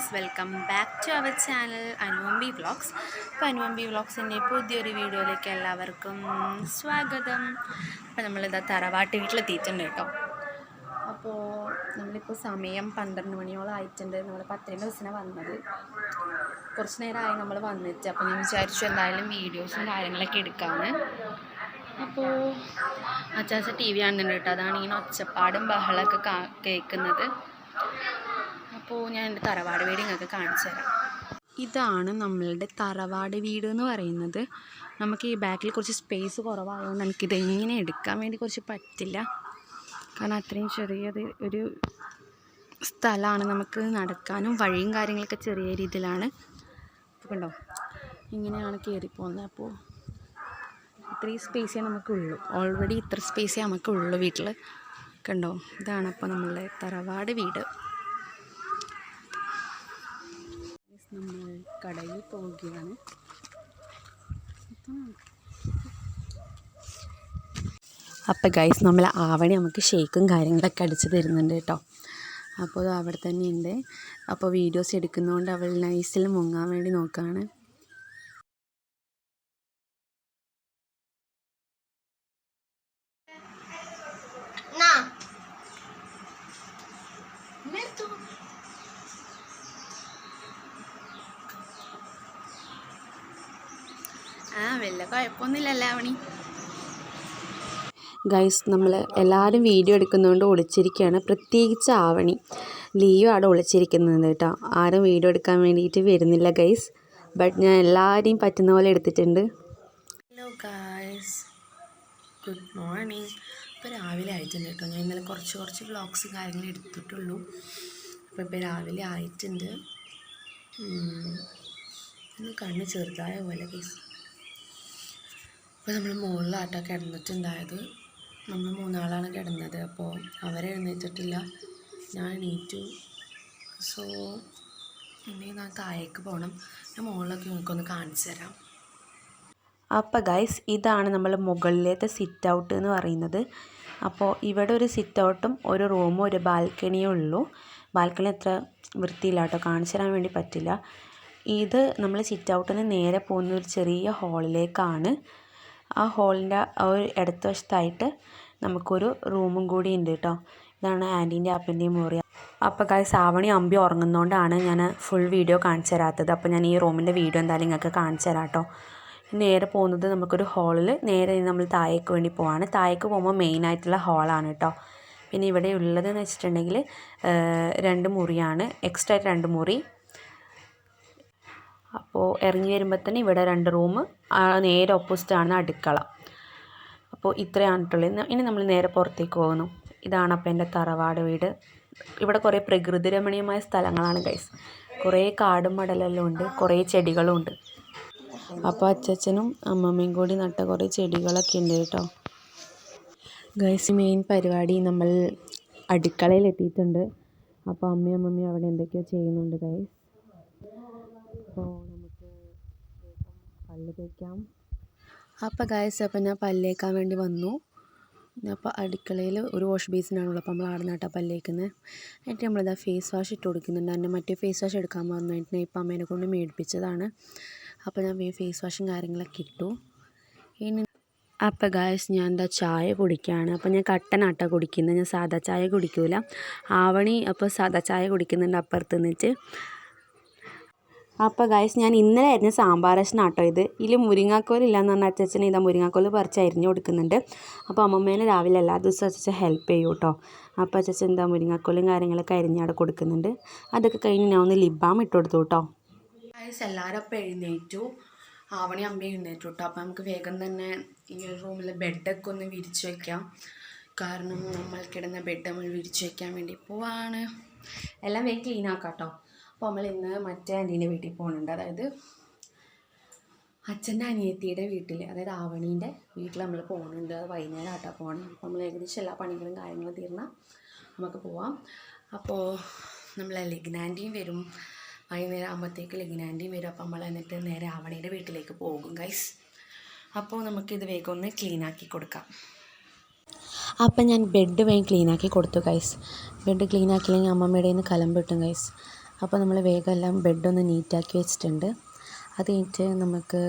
Guys welcome back to our channel Anuvampi vlogs. അപ്പോൾ അനുവമ്പി വ്ളോഗ്സിന്റെ പുതിയൊരു വീഡിയോയിലേക്ക് എല്ലാവർക്കും സ്വാഗതം. അപ്പോൾ നമ്മളിതാ തറവാട്ട് വീട്ടിലെത്തിയിട്ടുണ്ട് കേട്ടോ. അപ്പോൾ നമ്മളിപ്പോൾ സമയം പന്ത്രണ്ട് മണിയോളം ആയിട്ടുണ്ട്. നമ്മൾ പത്തിന്റെ ദിവസമാണ് വന്നത്. കുറച്ച് നേരമായി നമ്മൾ വന്നിട്ട്. അപ്പോൾ ഞാൻ വിചാരിച്ചു എന്തായാലും വീഡിയോസും കാര്യങ്ങളൊക്കെ എടുക്കാമെന്ന് അപ്പോൾ അച്ചാച്ച ടി വി കാണുന്നുണ്ട് കേട്ടോ. അതാണ് ഇങ്ങനെ ഒച്ചപ്പാടും ബഹളമൊക്കെ കേൾക്കുന്നത്. അപ്പോൾ ഞാൻ എന്റെ തറവാട് വീട് നിങ്ങൾക്ക് കാണിച്ചു തരാം. ഇതാണ് നമ്മളുടെ തറവാട് വീട് എന്ന് പറയുന്നത്. നമുക്ക് ഈ ബാക്കിൽ കുറച്ച് സ്പേസ് കുറവായതുകൊണ്ട് നമുക്കിത് എങ്ങനെ എടുക്കാൻ വേണ്ടി കുറച്ച് പറ്റില്ല. കാരണം അത്രയും ചെറിയത് ഒരു സ്ഥലമാണ് നമുക്ക് നടക്കാനും വഴിയും കാര്യങ്ങളൊക്കെ ചെറിയ രീതിയിലാണ്. കണ്ടോ? ഇങ്ങനെയാണ് കയറി പോകുന്നത് അപ്പോൾ ഇത്രയും സ്പേസേ നമുക്കുള്ളൂ. ഓൾറെഡി ഇത്ര സ്പേസേ നമുക്കുള്ളൂ വീട്ടിൽ കണ്ടോ? ഇതാണ് അപ്പോൾ നമ്മളുടെ തറവാട് വീട്. നമ്മൾ കടയിൽ പോവുകയാണ്. അപ്പോൾ ഗൈസ് നമ്മൾ ആവണി നമുക്ക് ഷേക്കും കാര്യങ്ങളൊക്കെ അടിച്ച് തരുന്നുണ്ട് കേട്ടോ അപ്പോൾ അവിടെ തന്നെ ഉണ്ട് അപ്പോൾ വീഡിയോസ് എടുക്കുന്നതുകൊണ്ട് അവൾ നൈസിൽ മുങ്ങാൻ വേണ്ടി നോക്കുകയാണ് ആ വല്ല കുഴപ്പമൊന്നുമില്ലല്ലോ അവണി? ഗൈസ് നമ്മൾ എല്ലാവരും വീഡിയോ എടുക്കുന്നതുകൊണ്ട് ഒളിച്ചിരിക്കുകയാണ് പ്രത്യേകിച്ച് ആവണി. ലിയോ അവിടെ ഒളിച്ചിരിക്കുന്നത് കേട്ടോ. ആരും വീഡിയോ എടുക്കാൻ വേണ്ടിയിട്ട് വരുന്നില്ല ഗൈസ്. ബട്ട് ഞാൻ എല്ലാവരെയും പറ്റുന്ന പോലെ എടുത്തിട്ടുണ്ട്. ഹലോ ഗൈസ് ഗുഡ് മോർണിംഗ് ഇപ്പോൾ രാവിലെ ആയിട്ടുണ്ട് കേട്ടോ. ഞാൻ ഇന്നലെ കുറച്ച് കുറച്ച് വ്ളോഗ്സ് കാര്യങ്ങൾ എടുത്തിട്ടുള്ളൂ. അപ്പോൾ ഇപ്പോൾ രാവിലെ ആയിട്ടുണ്ട്. കണ്ണ് ചെറുതായ പോലെ ഗൈസ്. അപ്പോൾ നമ്മൾ മുകളിലാട്ടോ കിടന്നിട്ടുണ്ടായത്. നമ്മൾ മൂന്നാളാണ് കിടന്നത്. അപ്പോൾ അവരെഴുന്നേറ്റിട്ടില്ല ഞാൻ എണീറ്റു. സോ ഇനി ഞാൻ താഴേക്ക് പോകണം. ഞാൻ മുകളിലൊക്കെ നിങ്ങൾക്കൊന്ന് കാണിച്ചു തരാം. അപ്പോൾ ഗൈസ് ഇതാണ് നമ്മൾ മുകളിലത്തെ സിറ്റ് ഔട്ട് എന്ന് പറയുന്നത്. അപ്പോൾ ഇവിടെ ഒരു സിറ്റ് ഔട്ടും ഒരു റൂമും ഒരു ബാൽക്കണിയും ഉള്ളൂ. ബാൽക്കണി അത്ര വൃത്തിയില്ല കേട്ടോ. കാണിച്ചു തരാൻ വേണ്ടി പറ്റില്ല. ഇത് നമ്മൾ സിറ്റ് ഔട്ടിൽ നിന്ന് നേരെ പോകുന്ന ഒരു ചെറിയ ഹാളിലേക്കാണ് ആ ഹോളിന്റെ ഒരു ഇടത്ത് വശത്തായിട്ട് നമുക്കൊരു റൂമും കൂടി ഉണ്ട് കേട്ടോ ഇതാണ് ആന്റീന്റെ അപ്പന്റെയും മുറി. അപ്പോൾ ഗൈസ് ആവണി അമ്പി ഉറങ്ങുന്നതുകൊണ്ടാണ് ഞാൻ ഫുൾ വീഡിയോ കാണിച്ചു തരാത്തത്. അപ്പോൾ ഞാൻ ഈ റൂമിന്റെ വീഡിയോ എന്തായാലും നിങ്ങൾക്ക് കാണിച്ചു തരാം കേട്ടോ നേരെ പോകുന്നത് നമുക്കൊരു ഹോളിൽ നേരെ നമ്മൾ താഴേക്ക് വേണ്ടി പോവാണ്. താഴേക്ക് പോകുമ്പോൾ മെയിനായിട്ടുള്ള ഹോളാണ് കേട്ടോ പിന്നെ ഇവിടെ ഉള്ളതെന്ന് വെച്ചിട്ടുണ്ടെങ്കിൽ രണ്ട് മുറിയാണ്. എക്സ്ട്രാ രണ്ട് മുറി. അപ്പോൾ ഇറങ്ങി വരുമ്പോൾ തന്നെ ഇവിടെ രണ്ട് റൂം നേരെ ഓപ്പോസിറ്റ് ആണ് അടുക്കള. അപ്പോൾ ഇത്രയാണ് ഇനി നമ്മൾ നേരെ പുറത്തേക്ക് പോകുന്നു. ഇതാണ് അപ്പോൾ എന്റെ തറവാട് വീട്. ഇവിടെ കുറേ പ്രകൃതി രമണീയമായ സ്ഥലങ്ങളാണ് ഗൈസ് കുറേ കാടും മടലെല്ലാം ഉണ്ട് കുറേ ചെടികളും ഉണ്ട്. അപ്പോൾ അച്ചച്ചനും അമ്മമ്മയും കൂടി നട്ട കുറേ ചെടികളൊക്കെ ഉണ്ട് കേട്ടോ. ഗൈസ് മെയിൻ പരിപാടി നമ്മൾ അടുക്കളയിൽ എത്തിയിട്ടുണ്ട്. അപ്പോൾ അമ്മയും അമ്മമ്മയും അവിടെ എന്തൊക്കെയോ ചെയ്യുന്നുണ്ട് ഗൈസ് അപ്പോൾ നമുക്ക് പല്ല് തേക്കാം. അപ്പോൾ ഗായസ് അപ്പോൾ ഞാൻ പല്ലേക്കാൻ വേണ്ടി വന്നു. അപ്പോൾ അടുക്കളയിൽ ഒരു വാഷ് ബേസിനാണുള്ളത് അപ്പോൾ നമ്മൾ ആടുന്നാട്ടാ നിന്നാട്ടാ പല്ലേക്കുന്നത് എന്നിട്ട് നമ്മളിതാ ഫേസ് വാഷ് ഇട്ട് കൊടുക്കുന്നുണ്ട്. എന്നെ മറ്റേ ഫേസ് വാഷ് എടുക്കാൻ പറഞ്ഞിട്ട് ഞാൻ ഇപ്പം അമ്മേനെ കൊണ്ട് മേടിപ്പിച്ചതാണ്. അപ്പോൾ ഞാൻ ഫേസ് വാഷും കാര്യങ്ങളൊക്കെ ഇട്ടു. ഇനി അപ്പോൾ ഗായസ് ഞാൻ എന്താ ചായ കുടിക്കുകയാണ് അപ്പോൾ ഞാൻ കട്ടനാട്ട കുടിക്കുന്നത് ഞാൻ സാദാ ചായ കുടിക്കൂല. ആവണി അപ്പോൾ സാദാ ചായ കുടിക്കുന്നുണ്ട് അപ്പുറത്ത് നിന്നിട്ട്. അപ്പോൾ ഗൈസ് ഞാൻ ഇന്നലെ ആയിരുന്നു സാമ്പാർ രസനാട്ടോ ഇത്. ഇതിൽ മുരിങ്ങാക്കോൽ ഇല്ലയെന്ന് പറഞ്ഞാൽ അച്ഛച്ചനെ ഇതാ മുരിങ്ങാക്കോൽ പറിച്ച് അരിഞ്ഞ് കൊടുക്കുന്നുണ്ട്. അപ്പോൾ അമ്മമ്മേനെ രാവിലെ എല്ലാ ദിവസവും അച്ഛൻ ഹെൽപ്പ് ചെയ്യും കേട്ടോ അപ്പോൾ അച്ഛൻ എന്താ മുരിങ്ങാക്കോലും കാര്യങ്ങളൊക്കെ അരിഞ്ഞ് അവിടെ കൊടുക്കുന്നുണ്ട്. അതൊക്കെ കഴിഞ്ഞ് ഞാൻ ഒന്ന് ലിബാം ഇട്ട് കൊടുത്തു കേട്ടോ ഗൈസ് എല്ലാവരും അപ്പോൾ എഴുന്നേറ്റു. ആവണി അമ്മ എഴുന്നേറ്റു കേട്ടോ അപ്പോൾ നമുക്ക് വേഗം തന്നെ ഈ റൂമിലെ ബെഡൊക്കെ ഒന്ന് വിരിച്ചു വയ്ക്കാം കാരണം നമ്മൾ കിടന്ന ബെഡ് നമ്മൾ വിരിച്ചു വയ്ക്കാൻ വേണ്ടി പോവാണ്. എല്ലാം വേഗം ക്ലീൻ ആക്കാം കേട്ടോ അപ്പോൾ നമ്മൾ ഇന്ന് മറ്റേ ആന്റീന്റെ വീട്ടിൽ പോകുന്നുണ്ട് അതായത് അച്ഛന്റെ അനിയത്തിയുടെ വീട്ടിൽ അതായത് ആവണീന്റെ വീട്ടിൽ നമ്മൾ പോകുന്നുണ്ട് അത് വൈകുന്നേരം ആട്ടാ പോകണം അപ്പോൾ നമ്മൾ ഏകദേശം എല്ലാ പണികളും കാര്യങ്ങളും തീർന്നാൽ നമുക്ക് പോവാം. അപ്പോൾ നമ്മൾ ലെഗ്നാന്റിയും വരും. വൈകുന്നേരം ആകുമ്പോഴത്തേക്ക് ലെഗ്നാന്റിയും വരും. അപ്പോൾ നമ്മൾ എന്നിട്ട് നേരെ ആവണിയുടെ വീട്ടിലേക്ക് പോകും ഗൈസ് അപ്പോൾ നമുക്കിത് വേഗം ഒന്ന് ക്ലീൻ ആക്കി കൊടുക്കാം. അപ്പം ഞാൻ ബെഡ് വേഗം ക്ലീൻ ആക്കി കൊടുത്തു ഗൈസ് ബെഡ് ക്ലീൻ ആക്കിയില്ലെങ്കിൽ അമ്മമ്മയുടെ നിന്ന് കലം കിട്ടും ഗൈസ് അപ്പോൾ നമ്മൾ വേഗം എല്ലാം ബെഡൊന്ന് നീറ്റാക്കി വെച്ചിട്ടുണ്ട്. അത് കഴിഞ്ഞിട്ട് നമുക്ക്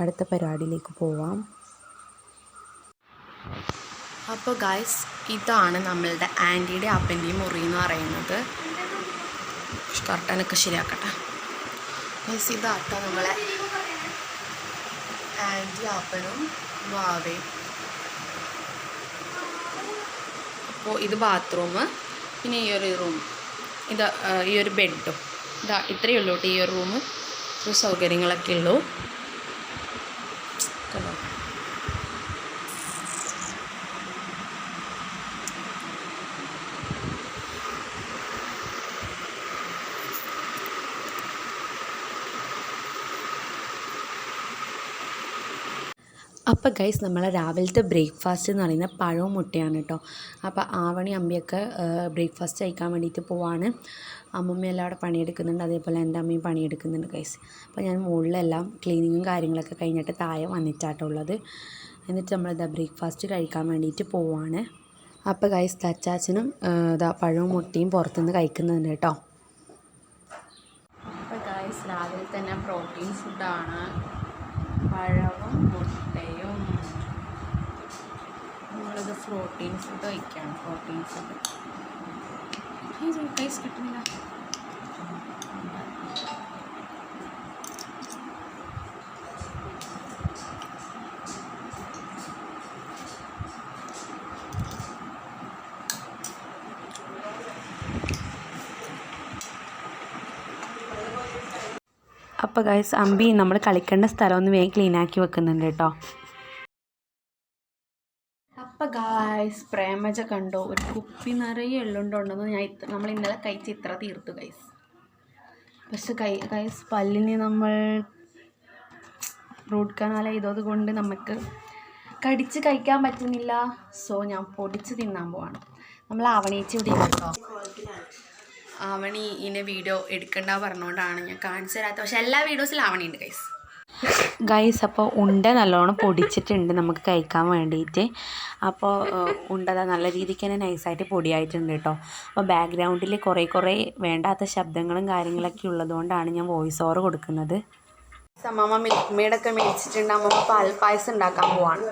അടുത്ത പരിപാടിയിലേക്ക് പോവാം. അപ്പോൾ ഗായ്സ് ഇതാണ് നമ്മളുടെ ആന്റിയുടെ അപ്പന്റെ മുറി എന്ന് പറയുന്നത്. കർട്ടനൊക്കെ ശരിയാക്കട്ടെ. ഗൈസ് ഇതാട്ടോ നമ്മളെ ആന്റി അപ്പനും വാവയും. അപ്പോൾ ഇത് ബാത്റൂം പിന്നെ ഈ ഒരു റൂം ഇത് ഈ ഒരു ബെഡും. ഇതാ ഇത്രയേ ഉള്ളൂ കേട്ടോ ഈ ഒരു റൂം. സൗകര്യങ്ങളൊക്കെ ഉള്ളൂ. കണ്ടോ? അപ്പോൾ ഗൈസ് നമ്മളെ രാവിലത്തെ ബ്രേക്ക്ഫാസ്റ്റ് എന്ന് പറയുന്നത് പഴവും മുട്ടയാണ് കേട്ടോ അപ്പോൾ ആവണി അമ്മയൊക്കെ ബ്രേക്ക്ഫാസ്റ്റ് കഴിക്കാൻ വേണ്ടിയിട്ട് പോവാണ്. അമ്മമ്മയെല്ലാം അവിടെ പണിയെടുക്കുന്നുണ്ട്. അതേപോലെ എന്റെ അമ്മയും പണിയെടുക്കുന്നുണ്ട് ഗൈസ് അപ്പോൾ ഞാൻ മുകളിലെല്ലാം ക്ലീനിങ്ങും കാര്യങ്ങളൊക്കെ കഴിഞ്ഞിട്ട് താഴെ വന്നിട്ടാട്ടുള്ളത് എന്നിട്ട് നമ്മളിതാ ബ്രേക്ക്ഫാസ്റ്റ് കഴിക്കാൻ വേണ്ടിയിട്ട് പോവാണ്. അപ്പോൾ ഗൈസ് തച്ചാച്ചനും ഇതാ പഴവും മുട്ടയും പുറത്തുനിന്ന് കഴിക്കുന്നുണ്ട് കേട്ടോ അപ്പോൾ ഗൈസ് രാവിലെ തന്നെ പ്രോട്ടീൻ ഫുഡാണ് പഴവും മുട്ടയും നമ്മളത് പ്രോട്ടീൻ ഫുഡ് കഴിക്കുകയാണ് പ്രോട്ടീൻ ഫുഡ് ഗൈസ് കിട്ടുന്നില്ല. അപ്പോൾ ഗൈസ് അമ്പി നമ്മൾ കളിക്കേണ്ട സ്ഥലം ഒന്ന് വേഗം ക്ലീൻ ആക്കി വെക്കുന്നുണ്ട് കേട്ടോ. അപ്പം ഗായ്സ് പ്രേമജ കണ്ടോ? ഒരു കുപ്പി നിറയെ എള്ളുണ്ടോണ്ടെന്ന് ഞാൻ നമ്മൾ ഇന്നലെ കഴിച്ച് ഇത്ര തീർത്തു ഗൈസ് പക്ഷെ കൈ ഗൈസ് പല്ലിന് നമ്മൾ റൂട്ട് കനാൽ ചെയ്തത് കൊണ്ട് നമുക്ക് കടിച്ച് കഴിക്കാൻ പറ്റുന്നില്ല. സോ ഞാൻ പൊടിച്ച് തിന്നാൻ പോവാണ്. നമ്മൾ ആവണീച്ച് ഇവിടെ കേട്ടോ ആവണി ഇന്നെ വീഡിയോ എടുക്കണ്ട പറഞ്ഞുകൊണ്ടാണ് ഞാൻ കാണിച്ചു തരാത്തത് പക്ഷെ എല്ലാ വീഡിയോസിലും ആവണി ഉണ്ട് ഗൈസ് ഗൈസ് അപ്പോൾ ഉണ്ട നല്ലോണം പൊടിച്ചിട്ടുണ്ട് നമുക്ക് കഴിക്കാൻ വേണ്ടിയിട്ട് അപ്പോൾ ഉണ്ടത നല്ല രീതിക്ക് തന്നെ നൈസായിട്ട് പൊടിയായിട്ടുണ്ട് കേട്ടോ അപ്പോൾ ബാക്ക്ഗ്രൗണ്ടിൽ കുറേ കുറേ വേണ്ടാത്ത ശബ്ദങ്ങളും കാര്യങ്ങളൊക്കെ ഉള്ളതുകൊണ്ടാണ് ഞാൻ വോയിസ് ഓവർ കൊടുക്കുന്നത്. അമ്മമ്മ മിൽക്ക് മെയ്ഡൊക്കെ മേടിച്ചിട്ടുണ്ട്. അമ്മമ്മ പാൽപ്പായസം പായസം ഉണ്ടാക്കാൻ പോവാണ്.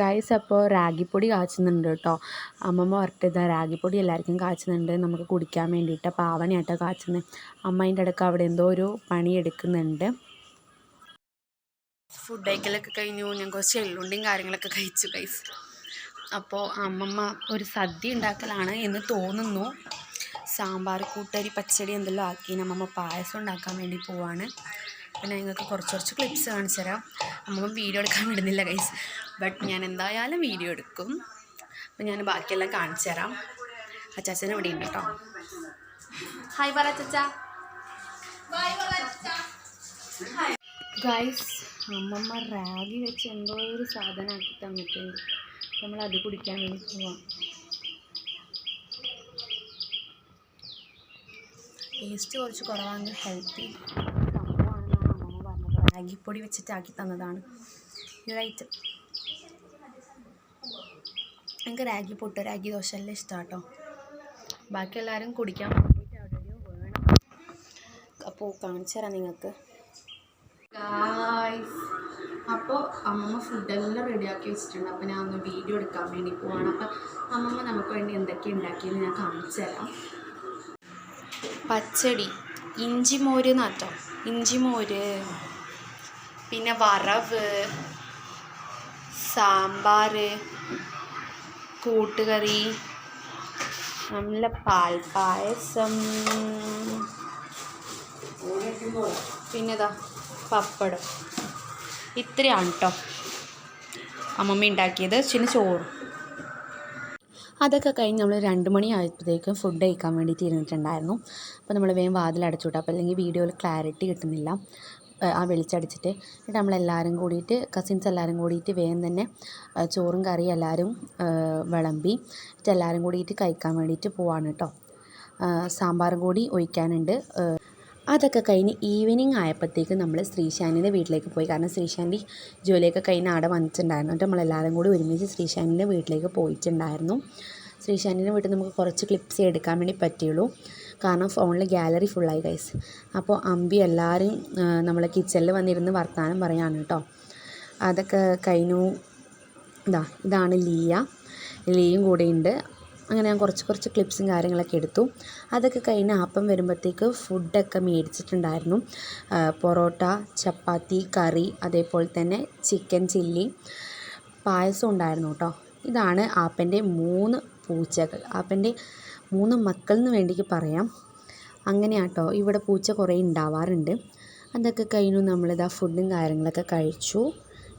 ഗൈസ് അപ്പോൾ റാഗിപ്പൊടി കാച്ചുന്നുണ്ട് കേട്ടോ. അമ്മമ്മ പറഞ്ഞിട്ട് റാഗിപ്പൊടി എല്ലാവർക്കും കാച്ചുന്നുണ്ട്. നമുക്ക് കുടിക്കാൻ വേണ്ടിയിട്ട് പാവണിയാട്ടോ കാച്ചുന്നത് അമ്മ അതിന്റെ ഇടയ്ക്ക് അവിടെ എന്തോ ഒരു പണി എടുക്കുന്നുണ്ട്. ഫുഡ് കഴിക്കലൊക്കെ കഴിഞ്ഞു. ഞാൻ കുറച്ച് എള്ളുണ്ടിയും കാര്യങ്ങളൊക്കെ കഴിച്ചു ഗൈസ് അപ്പോൾ അമ്മമ്മ ഒരു സദ്യ ഉണ്ടാക്കലാണ് എന്ന് തോന്നുന്നു. സാമ്പാർ കൂട്ടരി പച്ചടി എന്തെല്ലാം ആക്കി അമ്മമ്മ പായസം ഉണ്ടാക്കാൻ വേണ്ടി പോവാണ്. പിന്നെ നിങ്ങൾക്ക് കുറച്ച് കുറച്ച് ക്ലിപ്സ് കാണിച്ചു തരാം. അമ്മ വീഡിയോ എടുക്കാൻ വിടുന്നില്ല ഗൈസ് ബട്ട് ഞാൻ എന്തായാലും വീഡിയോ എടുക്കും. അപ്പം ഞാൻ ബാക്കിയെല്ലാം കാണിച്ചു തരാം. അച്ചാച്ചനെ ഇവിടെ ഉണ്ട് കേട്ടോ ഹായ് പറ ഗൈസ് അമ്മമ്മ റാഗി വെച്ച് എന്തോ ഒരു സാധനം ആക്കി തന്നിട്ടുണ്ട് നമ്മൾ അത് കുടിക്കാൻ വേണ്ടി പോവാം. ടേസ്റ്റ് കുറച്ച് കുറവാണെങ്കിൽ ഹെൽത്തി പറഞ്ഞത് വെച്ചിട്ട് ആക്കി തന്നതാണ്. റൈറ്റ് എനിക്ക് റാഗി പൊട്ട് റാഗി ദോശ എല്ലാം ഇഷ്ടമാണ് കേട്ടോ ബാക്കി എല്ലാവരും കുടിക്കാൻ വേണ്ടിയിട്ട് എവിടെയോ വേണം. അപ്പോൾ കാണിച്ചു തരാം നിങ്ങൾക്ക്. അപ്പോൾ അമ്മമ്മ ഫുഡെല്ലാം റെഡിയാക്കി വെച്ചിട്ടുണ്ട്. അപ്പോൾ ഞാൻ ഒന്ന് വീഡിയോ എടുക്കാൻ വേണ്ടി പോവാണ്. അപ്പോൾ അമ്മമ്മ നമുക്ക് വേണ്ടി എന്തൊക്കെ ഉണ്ടാക്കിയെന്ന് ഞാൻ കാണിച്ചു തരാം. പച്ചടി ഇഞ്ചി മോര് നാട്ടോ ഇഞ്ചി മോര് പിന്നെ വറവ് സാമ്പാർ കൂട്ടുകറി നല്ല പാൽപ്പായസം പിന്നെതാ പപ്പടം. ഇത്രയാണ് കേട്ടോ അമ്മമ്മ ഉണ്ടാക്കിയത് പിന്നെ ചോറ്. അതൊക്കെ കഴിഞ്ഞ് നമ്മൾ രണ്ട് മണി ആയപ്പോഴത്തേക്കും ഫുഡ് കഴിക്കാൻ വേണ്ടിയിട്ട് ഇരുന്നിട്ടുണ്ടായിരുന്നു. അപ്പോൾ നമ്മൾ വേഗം വാതിൽ അടച്ചു വിട്ടു. അപ്പോൾ അല്ലെങ്കിൽ വീഡിയോയിൽ ക്ലാരിറ്റി കിട്ടുന്നില്ല. ആ വെളിച്ചടിച്ചിട്ട്. എന്നിട്ട് നമ്മളെല്ലാവരും കൂടിയിട്ട് കസിൻസ് എല്ലാവരും കൂടിയിട്ട് വേഗം തന്നെ ചോറും കറിയും എല്ലാവരും വിളമ്പി എന്നിട്ട് എല്ലാവരും കൂടിയിട്ട് കഴിക്കാൻ വേണ്ടിയിട്ട് പോവാണ് കേട്ടോ സാമ്പാറും കൂടി ഒഴിക്കാനുണ്ട്. അതൊക്കെ കഴിഞ്ഞ് ഈവനിങ് ആയപ്പോഴത്തേക്ക് നമ്മൾ ശ്രീശാനിന്റെ വീട്ടിലേക്ക് പോയി. കാരണം ശ്രീശാന്തി ജോലിയൊക്കെ കഴിഞ്ഞ് അവിടെ വന്നിട്ടുണ്ടായിരുന്നു. എന്നിട്ട് നമ്മളെല്ലാവരും കൂടി ഒരുമിച്ച് ശ്രീശാന്തിന്റെ വീട്ടിലേക്ക് പോയിട്ടുണ്ടായിരുന്നു. ശ്രീശാന്തിന്റെ വീട്ടിൽ നമുക്ക് കുറച്ച് ക്ലിപ്സ് എടുക്കാൻ വേണ്ടി പറ്റിയുള്ളൂ. കാരണം ഫോണിൽ ഗാലറി ഫുള്ളായി ഗൈസ് അപ്പോൾ അമ്പി എല്ലാവരും നമ്മളെ കിച്ചണിൽ വന്നിരുന്ന് വർത്തമാനം പറയാണ് കേട്ടോ. അതൊക്കെ കഴിഞ്ഞു. ഇതാ ഇതാണ് ലീയ. ലീയും ഉണ്ട് അങ്ങനെ ഞാൻ കുറച്ച് കുറച്ച് ക്ലിപ്സും കാര്യങ്ങളൊക്കെ എടുത്തു. അതൊക്കെ കഴിഞ്ഞ് അപ്പം വരുമ്പോഴത്തേക്ക് ഫുഡൊക്കെ മേടിച്ചിട്ടുണ്ടായിരുന്നു. പൊറോട്ട ചപ്പാത്തി കറി അതേപോലെ തന്നെ ചിക്കൻ ചില്ലി പായസം ഉണ്ടായിരുന്നു കേട്ടോ. ഇതാണ് ആപ്പന്റെ മൂന്ന് പൂച്ചകൾ. അവന്റെ മൂന്ന് മക്കളെന്ന് വേണ്ടിക്ക് പറയാം. അങ്ങനെയാട്ടോ. ഇവിടെ പൂച്ച കുറേ ഉണ്ടാവാറുണ്ട് അതൊക്കെ കഴിഞ്ഞു നമ്മളിതാ ഫുഡും കാര്യങ്ങളൊക്കെ കഴിച്ചു.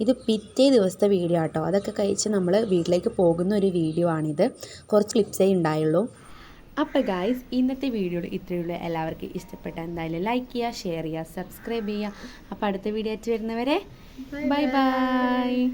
ഇത് പിറ്റേ ദിവസത്തെ വീഡിയോ ആട്ടോ. അതൊക്കെ കഴിച്ച് നമ്മൾ വീട്ടിലേക്ക് പോകുന്ന ഒരു വീഡിയോ ആണിത്. കുറച്ച് ക്ലിപ്സേ ഉണ്ടായുള്ളൂ അപ്പോൾ ഗായ്സ് ഇന്നത്തെ വീഡിയോയിൽ ഇത്രയുള്ളൂ എല്ലാവർക്കും ഇഷ്ടപ്പെട്ട എന്തായാലും ലൈക്ക് ചെയ്യുക ഷെയർ ചെയ്യുക സബ്സ്ക്രൈബ് ചെയ്യുക അപ്പോൾ അടുത്ത വീഡിയോ ആയിട്ട് വരുന്നവരെ ബൈ ബൈ